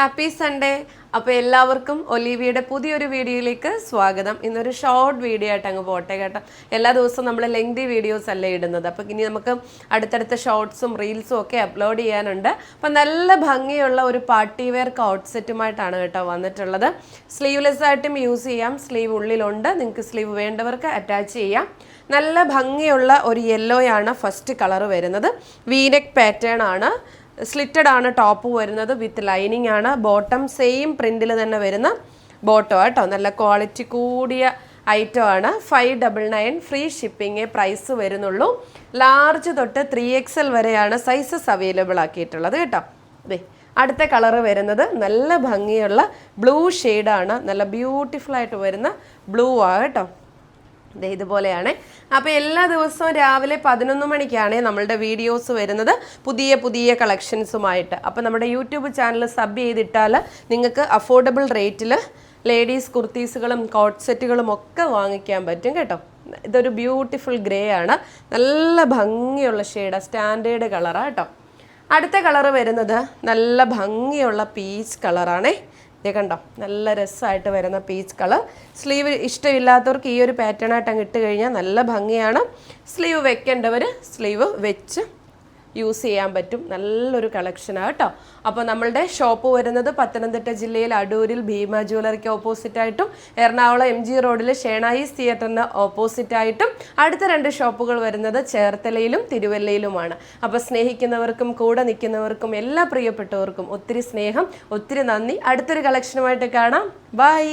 Happy Sunday അപ്പോൾ എല്ലാവർക്കും ഒലീവിയുടെ പുതിയൊരു വീഡിയോയിലേക്ക് സ്വാഗതം. ഇന്നൊരു ഷോർട്ട് വീഡിയോ ആയിട്ട് അങ്ങ് പോട്ടെ കേട്ടോ. എല്ലാ ദിവസവും നമ്മൾ ലെങ്തി വീഡിയോസ് അല്ലേ ഇടുന്നത്. അപ്പോൾ ഇനി നമുക്ക് അടുത്തടുത്ത ഷോർട്സും റീൽസും ഒക്കെ അപ്ലോഡ് ചെയ്യാനുണ്ട്. അപ്പോൾ നല്ല ഭംഗിയുള്ള ഒരു പാർട്ടി വെയർ കോട്ട് സെറ്റുമായിട്ടാണ് കേട്ടോ വന്നിട്ടുള്ളത്. സ്ലീവ്ലെസ് ആയിട്ടും യൂസ് ചെയ്യാം. സ്ലീവ് ഉള്ളിലുണ്ട്. നിങ്ങൾക്ക് സ്ലീവ് വേണ്ടവർക്ക് അറ്റാച്ച് ചെയ്യാം. നല്ല ഭംഗിയുള്ള ഒരു യെല്ലോയാണ് ഫസ്റ്റ് കളർ വരുന്നത്. വീനെക് പാറ്റേൺ ആണ്. സ്ലിറ്റഡ് ആണ് ടോപ്പ് വരുന്നത് വിത്ത് ലൈനിങ് ആണ്. ബോട്ടം സെയിം പ്രിന്റിൽ തന്നെ വരുന്ന ബോട്ടോ കേട്ടോ നല്ല ക്വാളിറ്റി കൂടിയ ഐറ്റം ആണ്. Five double nine free shipping price വരുന്നുള്ളൂ. ലാർജ് തൊട്ട് ത്രീ എക്സ് എൽ വരെയാണ് സൈസസ് അവൈലബിൾ ആക്കിയിട്ടുള്ളത് കേട്ടോ. അതെ അടുത്ത കളർ വരുന്നത് നല്ല ഭംഗിയുള്ള ബ്ലൂ ഷെയ്ഡാണ് നല്ല ബ്യൂട്ടിഫുൾ ആയിട്ട് വരുന്ന ബ്ലൂ ആണ് കേട്ടോ. ഇതുപോലെയാണ്. അപ്പോൾ എല്ലാ ദിവസവും രാവിലെ പതിനൊന്ന് മണിക്കാണ് നമ്മളുടെ വീഡിയോസ് വരുന്നത്. പുതിയ പുതിയ കളക്ഷൻസുമായിട്ട്. അപ്പോൾ നമ്മുടെ യൂട്യൂബ് ചാനൽ സബ് ചെയ്തിട്ടാൽ നിങ്ങൾക്ക് അഫോർഡബിൾ റേറ്റിൽ ലേഡീസ് കുർത്തീസുകളും കോട്ട് സെറ്റുകളും ഒക്കെ വാങ്ങിക്കാൻ പറ്റും കേട്ടോ. ഇതൊരു ബ്യൂട്ടിഫുൾ ഗ്രേ ആണ്. നല്ല ഭംഗിയുള്ള ഷെയ്ഡാണ് സ്റ്റാൻഡേർഡ് കളറാണ് കേട്ടോ. അടുത്ത കളറ് വരുന്നത് നല്ല ഭംഗിയുള്ള പീച്ച് കളറാണേ. ഇത് കണ്ടോ നല്ല രസമായിട്ട് വരുന്ന പീച്ച് കളർ സ്ലീവ് ഇഷ്ടമില്ലാത്തവർക്ക് ഈ ഒരു പാറ്റേൺ ആയിട്ട് അങ്ങ് ഇട്ട് കഴിഞ്ഞാൽ നല്ല ഭംഗിയാണ്. സ്ലീവ് വെക്കേണ്ടവർ സ്ലീവ് വെച്ച് യൂസ് ചെയ്യാൻ പറ്റും. നല്ലൊരു കളക്ഷനാണ് കേട്ടോ. അപ്പോൾ നമ്മളുടെ ഷോപ്പ് വരുന്നത് പത്തനംതിട്ട ജില്ലയിൽ അടൂരിൽ ഭീമ ജ്വല്ലറിക്ക് ഓപ്പോസിറ്റായിട്ടും എറണാകുളം എം ജി റോഡിൽ ഷേണായിസ് തിയേറ്ററിന് ഓപ്പോസിറ്റായിട്ടും അടുത്ത രണ്ട് ഷോപ്പുകൾ വരുന്നത് ചേർത്തലയിലും തിരുവല്ലയിലുമാണ്. അപ്പോൾ സ്നേഹിക്കുന്നവർക്കും കൂടെ നിൽക്കുന്നവർക്കും എല്ലാ പ്രിയപ്പെട്ടവർക്കും ഒത്തിരി സ്നേഹം ഒത്തിരി നന്ദി. അടുത്തൊരു കളക്ഷനുമായിട്ട് കാണാം. ബൈ